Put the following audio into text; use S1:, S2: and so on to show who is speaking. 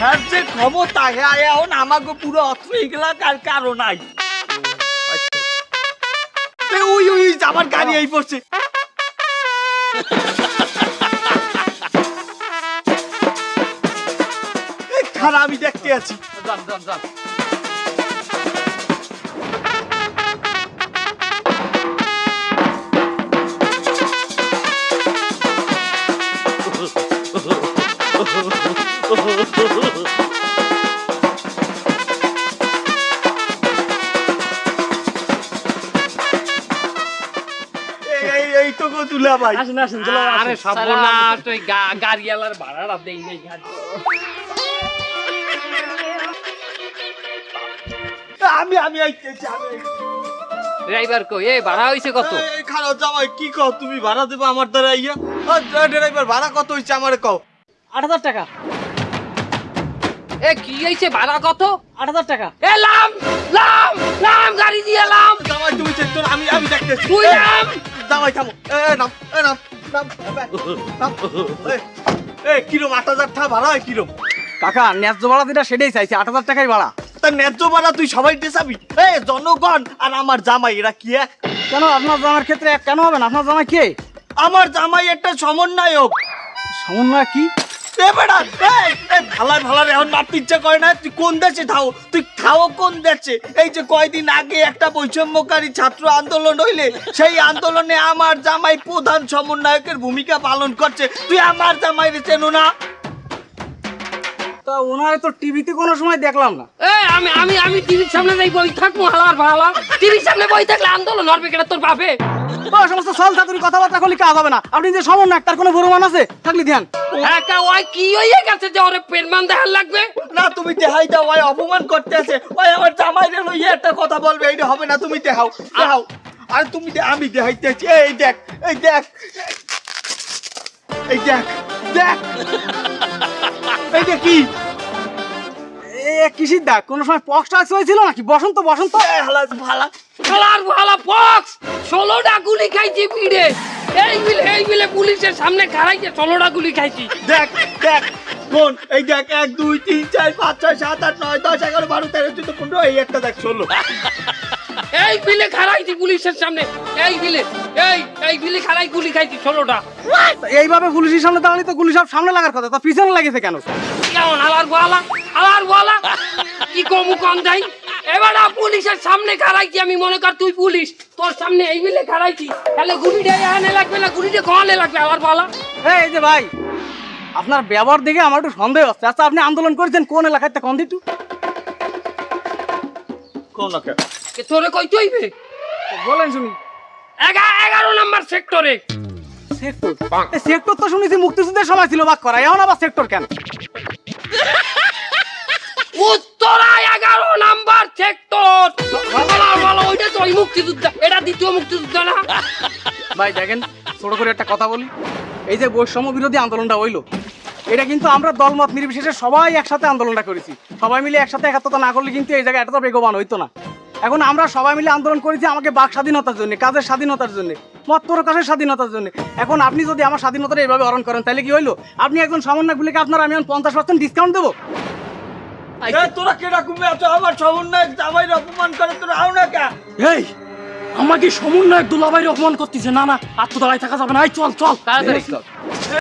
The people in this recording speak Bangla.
S1: হ্যাঁ যে ক্ষমতা হ্যাঁ এখন আমাকে পুরো অস্ত্র এগুলা কার কারো নাই ওই ওই আমার গাড়ি এই পড়ছে খারাপ আমি দেখতে আছি যান যান যান এই তো গো দুলা ভাই
S2: আসুন আসুন দুলা আরে
S3: সর্বনাশ ওই গাড়িওয়ালার ভাড়াটা দেই নাই
S1: আমি আমি আইতেছি আমি
S3: ড্রাইভার কই এই ভাড়া হইছে কত
S1: এই খারাপ জামাই কি কও তুমি ভাড়া দেবে আমার দ্বারা আইয়া ড্রাইভার ভাড়া কত হইছে আমার কও
S2: আট হাজার টাকা
S3: এ কি হইছে ভাড়া কত আট হাজার টাকা এ লাম লাম লাম গাড়ি দিয়ে লাম
S1: জামাই তুমি চেক আমি আমি দেখতেছি তুই লাম জামাই থামো এ নাম এ নাম নাম নাম এ কিরম আট হাজার টাকা ভাড়া হয় কিরম
S2: কাকা ন্যায্য ভাড়া দিটা সেটাই চাইছি আট হাজার টাকাই ভাড়া
S1: তা ন্যায্য ভাড়া তুই সবাই দেশাবি এ জনগণ আর আমার জামাই এরা কি এক
S2: কেন আপনার জামার ক্ষেত্রে এক কেন হবে না আপনার জামাই কে
S1: আমার জামাই একটা সমন্বয়ক সমন্বয় কি এ ভালার এখন মারতে ইচ্ছা করে না তুই কোন দেশে থাও তুই খাও কোন দেশে এই যে কয়দিন আগে একটা বৈষম্যকারী ছাত্র আন্দোলন হইলে সেই আন্দোলনে আমার জামাই প্রধান সমন্বয়কের ভূমিকা পালন করছে তুই আমার জামাই রে চেনো না
S2: তা ওনার তো টিভিতে কোনো সময় দেখলাম না
S3: এ আমি আমি আমি টিভির সামনে যাই বই থাকবো হালার ভালা টিভির সামনে বই থাকলে আন্দোলন হবে কেটা তোর বাপে
S2: সমস্ত সল কথাবার্তা করলে কাজ হবে না আপনি যে কোনো আছে ধ্যান
S3: একা ওই কি গেছে যে ওরে পেনমান দেখার লাগবে
S1: না তুমি দেহাই দাও ওই অপমান ওই আমার লইয়া একটা কথা বলবে হবে না তুমি আর তুমি আমি দেখাইতেছি এই দেখ এই দেখ এই দেখ দেখ এই দেখ কি এ
S2: কিসির দেখ কোন সময় পক্সটা টাক্স হয়েছিল নাকি বসন্ত বসন্ত
S1: ভালা
S3: শালার ভালা বক্স ষোলোটা গুলি খাইছি ভিড়ে এই বিলে এই বিলে পুলিশের সামনে খাড়াইছে ষোলোটা গুলি খাইছি
S1: দেখ দেখ কোন এই দেখ এক দুই তিন চার পাঁচ ছয় সাত আট নয় দশ এগারো বারো তেরো চোদ্দ পনেরো এই একটা দেখ ষোলো
S3: এই বিলে খাড়াইছি পুলিশের সামনে এই বিলে এই এই বিলে খাড়াই গুলি খাইছি ষোলোটা
S2: এইভাবে পুলিশের সামনে দাঁড়ালে তো গুলি সব সামনে লাগার কথা তা পিছনে লাগেছে কেন
S3: কেমন আলার গোয়ালা আলার গোয়ালা কি কমু কম যাই এবারা পুলিশের সামনে খাড়াইছি আমি মনে কর তুই পুলিশ তোর সামনে এই মিলে খাড়াইছি তাহলে গুড়িটা এখানে লাগবে না গুড়িটা কখন লাগবে আবার বলা
S2: এই যে ভাই আপনার ব্যবহার দেখে আমার একটু সন্দেহ হচ্ছে আচ্ছা আপনি আন্দোলন করেছেন কোন এলাকায় তা কোন দিটু
S1: কোন এলাকা
S3: তোরে কই চইবে বলেন শুনি এগারো নম্বর সেক্টরে
S2: সেক্টর সেক্টর তো শুনেছি মুক্তিযুদ্ধের সময় ছিল বাক করা এখন আবার সেক্টর কেন
S3: উত্তরায় এগারো নাম্বার ঠিক তো ভালো ওইটা তো ওই মুক্তিযোদ্ধা এটা দ্বিতীয় মুক্তিযোদ্ধা না
S2: ভাই দেখেন ছোট করে একটা কথা বলি এই যে বৈষম্য বিরোধী আন্দোলনটা হইলো এটা কিন্তু আমরা দলমত নির্বিশেষে সবাই একসাথে আন্দোলনটা করেছি সবাই মিলে একসাথে একাত্মতা না করলে কিন্তু এই জায়গায় এটা তো বেগবান হইতো না এখন আমরা সবাই মিলে আন্দোলন করেছি আমাকে বাক স্বাধীনতার জন্য কাজের স্বাধীনতার জন্য মত প্রকাশের স্বাধীনতার জন্য এখন আপনি যদি আমার স্বাধীনতাটা এইভাবে অরণ করেন তাহলে কি হইলো আপনি একজন সমন্বয়গুলিকে আপনার আমি পঞ্চাশ পার্সেন্ট ডিসকাউন্ট দেবো
S1: তোরা কিরকম আমার অপমান করে তোরা আও না
S3: আমাকে সমন্বয় দুলাভাইয়ের অপমান করতেছে না না আর তো দাঁড়ায় থাকা যাবে না চল চল তাড়াতাড়ি চল